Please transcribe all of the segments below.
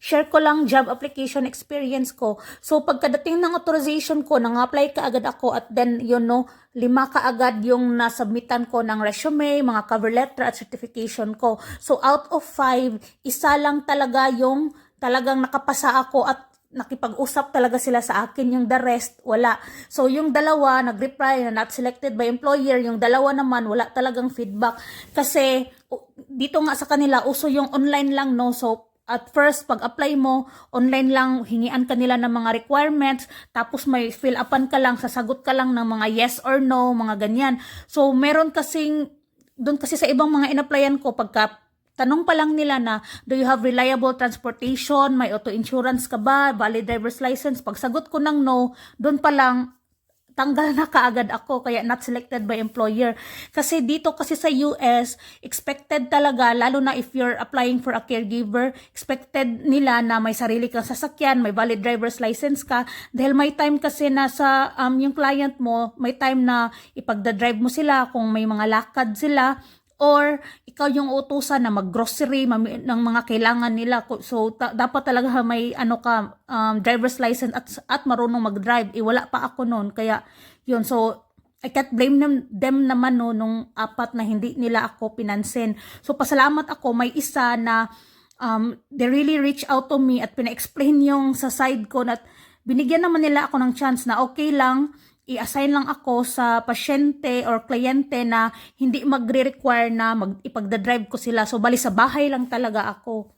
share ko lang job application experience ko. So pagkadating ng authorization ko, nang-apply ka agad ako at then you know, lima ka agad yung nasubmitan ko ng resume, mga cover letter at certification ko. So out of five, isa lang talaga yung talagang nakapasa ako at nakipag-usap talaga sila sa akin, yung the rest, wala. So, yung dalawa, nag-reply na not selected by employer, yung dalawa naman, wala talagang feedback. Kasi, dito nga sa kanila, uso yung online lang, no? So, at first, pag apply mo, online lang, hingian ka nila ng mga requirements, tapos may fill upan ka lang, sasagot ka lang ng mga yes or no, mga ganyan. So, meron kasing, doon kasi sa ibang mga in-applyan ko, pagka Tanong pa lang nila na, do you have reliable transportation? May auto insurance ka ba? Valid driver's license? Pag sagot ko ng no, doon pa lang, tanggal na kaagad ako kaya not selected by employer. Kasi dito kasi sa US, expected talaga, lalo na if you're applying for a caregiver, expected nila na may sarili kang sasakyan, may valid driver's license ka. Dahil may time kasi na sa um, yung client mo, may time na ipagda-drive mo sila kung may mga lakad sila or ikaw yung utusan na mag-grocery ng mga kailangan nila. So, ta- dapat talaga may ano ka, um, driver's license at, at marunong mag-drive. Eh, wala pa ako noon. Kaya, yun. So, I can't blame them, them naman no, nung apat na hindi nila ako pinansin. So, pasalamat ako, may isa na um, they really reach out to me at pina-explain yung sa side ko na binigyan naman nila ako ng chance na okay lang, i-assign lang ako sa pasyente or kliyente na hindi magre-require na mag ipagda-drive ko sila. So, bali sa bahay lang talaga ako.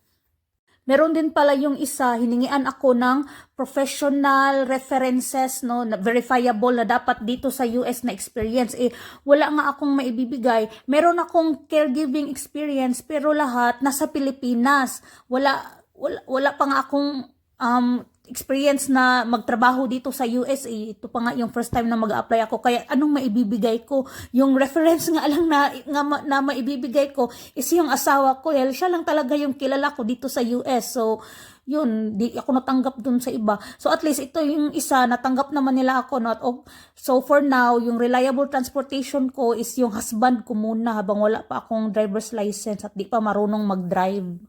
Meron din pala yung isa, hiningian ako ng professional references, no, na verifiable na dapat dito sa US na experience. Eh, wala nga akong maibibigay. Meron akong caregiving experience, pero lahat nasa Pilipinas. Wala, wala, wala pa nga akong um, experience na magtrabaho dito sa US, eh, ito pa nga yung first time na mag-apply ako. Kaya anong maibibigay ko? Yung reference nga lang na, ma- na maibibigay ko is yung asawa ko. Dahil siya lang talaga yung kilala ko dito sa US. So, yun, di ako natanggap dun sa iba. So, at least ito yung isa, natanggap naman nila ako. Not, oh, so, for now, yung reliable transportation ko is yung husband ko muna habang wala pa akong driver's license at di pa marunong mag-drive.